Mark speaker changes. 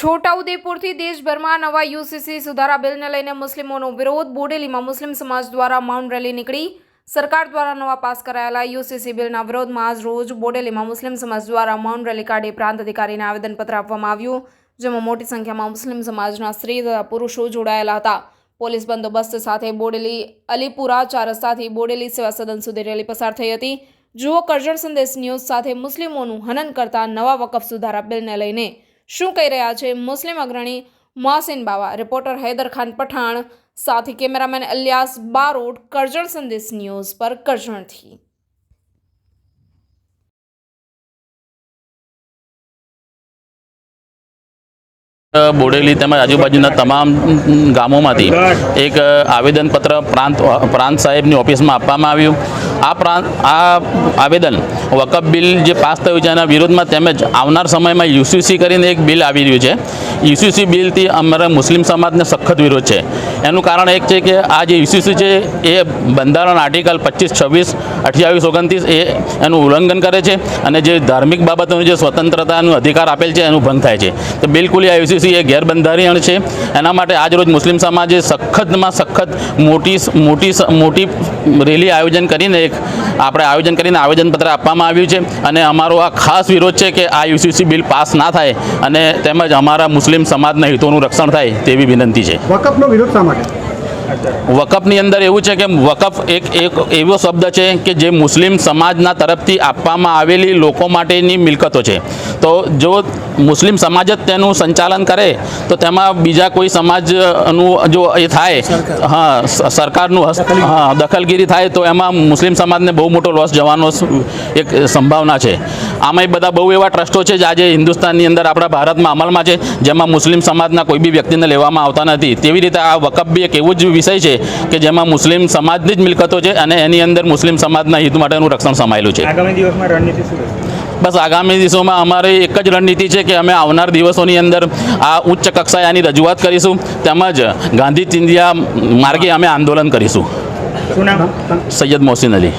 Speaker 1: છોટાઉદેપુરથી દેશભરમાં નવા યુસીસી સુધારા બિલને લઈને મુસ્લિમોનો વિરોધ. બોડેલીમાં મુસ્લિમ સમાજ દ્વારા માઉન્ટ રેલી નીકળી. સરકાર દ્વારા નવા પાસ કરાયેલા યુસીસી બિલના વિરોધમાં આજ રોજ બોડેલીમાં મુસ્લિમ સમાજ દ્વારા માઉન્ટ રેલી કાઢી પ્રાંત અધિકારીને આવેદનપત્ર આપવામાં આવ્યું, જેમાં મોટી સંખ્યામાં મુસ્લિમ સમાજના સ્ત્રી તથા પુરુષો જોડાયેલા હતા. પોલીસ બંદોબસ્ત સાથે બોડેલી અલીપુરા ચાર રસ્તાથી બોડેલી સેવા સદન સુધી રેલી પસાર થઈ હતી. જુઓ કરજણ સંદેશ ન્યૂઝ સાથે મુસ્લિમોનું હનન કરતા નવા વકફ સુધારા બિલને લઈને શું કહી રહ્યા છે મુસ્લિમ અગ્રણી મોહસિન બાવા? રિપોર્ટર હૈદર ખાન પઠાણ, સાથે કેમેરામેન અલિયાસ બારોટ, કરજણ સંદેશ ન્યૂઝ પર કરજણથી.
Speaker 2: બોડેલી તેમજ આજુબાજુના તમામ ગામોમાંથી એક આવેદનપત્ર પ્રાંત પ્રાંત સાહેબની ઓફિસમાં આપવામાં આવ્યું. આ પ્રાંત, આ આવેદન વકફ બિલ જે પાસ થયું છે એના વિરોધમાં તેમજ આવનાર સમયમાં યુસીસી કરીને એક બિલ આવી રહ્યું છે. યુસીસી બિલથી અમારા મુસ્લિમ સમાજને સખત વિરોધ છે. એનું કારણ એક છે કે આ જે યુસીસી છે એ બંધારણ આર્ટિકલ પચીસ, છવ્વીસ, અઠ્યાવીસ, ઓગણત્રીસ એ એનું ઉલ્લંઘન કરે છે અને જે ધાર્મિક બાબતોનું જે સ્વતંત્રતાનો અધિકાર આપેલ છે એનું ભંગ થાય છે. તો બિલકુલ આ યુસીસી એ ગેરબંધારણ છે. એના માટે આજરોજ મુસ્લિમ સમાજે સખતમાં સખત મોટી મોટી મોટી રેલી આયોજન કરીને એક આપણે આયોજન કરીને આવેદનપત્ર આપવામાં આવ્યું છે. અને અમારો આ ખાસ વિરોધ છે કે આ યુસીસી બિલ પાસ ના થાય અને તેમજ અમારા મુસ્લિમ સમાજના હિતોનું રક્ષણ થાય તેવી વિનંતી છે.
Speaker 3: વકફનો વિરોધ શા માટે?
Speaker 2: વકફની અંદર એવું છે કે વકફ એક એક એવો શબ્દ છે કે જે મુસ્લિમ સમાજના તરફથી આપવામાં આવેલી લોકો માટેની મિલકતો છે. તો જો મુસ્લિમ સમાજ જ તેનું સંચાલન કરે, તો તેમાં બીજા કોઈ સમાજનું જો એ થાય, હા સરકારનું દખલગીરી થાય, તો એમાં મુસ્લિમ સમાજને બહુ મોટો લોસ જવાનો એક સંભાવના છે. આમાંય બધા બહુ એવા ટ્રસ્ટો છે જે આજે હિન્દુસ્તાનની અંદર આપણા ભારતમાં અમલમાં છે જેમાં મુસ્લિમ સમાજના કોઈ બી વ્યક્તિને લેવામાં આવતા નથી. તેવી રીતે આ વકફ બી એક એવું જ વિષય છે કે જેમાં મુસ્લિમ સમાજની જ મિલકતો છે અને એની અંદર મુસ્લિમ સમાજના હિત માટેનું રક્ષણ સમાયેલું છે.
Speaker 4: આગામી દિવસમાં રણનીતિ શું
Speaker 2: બસ આગામી દિવસોમાં અમારી એક જ રણનીતિ છે કે અમે આવનાર દિવસોની અંદર આ ઉચ્ચ કક્ષાએ આની રજૂઆત કરીશું તેમજ ગાંધી ચિંધિયા માર્ગે અમે આંદોલન કરીશું. સૈયદ મોહસિન અલી.